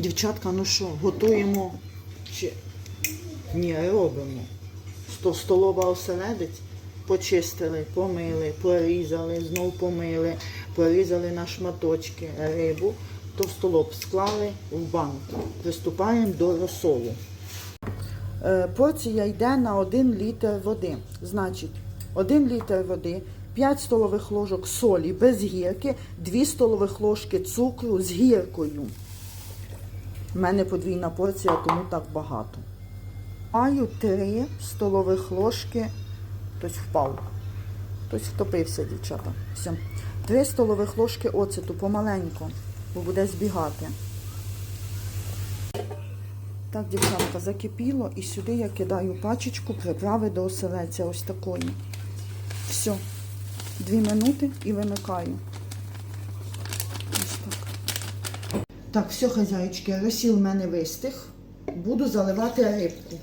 Дівчатка, ну що, готуємо чи ні, робимо. Сто столова оселедець почистили, помили, порізали, знов помили, порізали на шматочки рибу, товстолоб склали в банку. Приступаємо до розсолу. Е, Порція йде на 1 літр води. Значить, 1 літр води, 5 столових ложок солі без гірки, 2 столових ложки цукру з гіркою. У мене подвійна порція, тому так багато. Маю 3 столових ложки, хтось впав. Хтось втопився, дівчата. Все. 3 столових ложки оцету помаленьку, бо буде збігати. Так, дівчатка, закипіло і сюди я кидаю пачечку приправи до оселеця ось такої. Все. Дві минути і вимикаю. Ось так. Так, все, хазяєчки, розсіл в мене вистиг. Буду заливати рибку.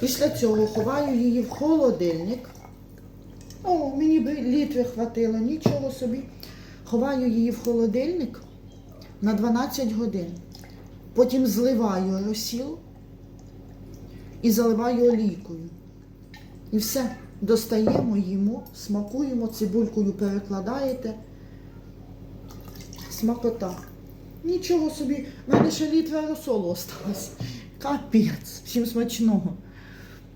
Після цього ховаю її в холодильник. О, мені би літри хватило, нічого собі. Ховаю її в холодильник на 12 годин. Потім зливаю розсіл і заливаю олійкою. І все. Достаємо, їмо, смакуємо, цибулькою перекладаєте. Смакота. Нічого собі, мене ще літра розсолу осталось. Капець, всім смачного.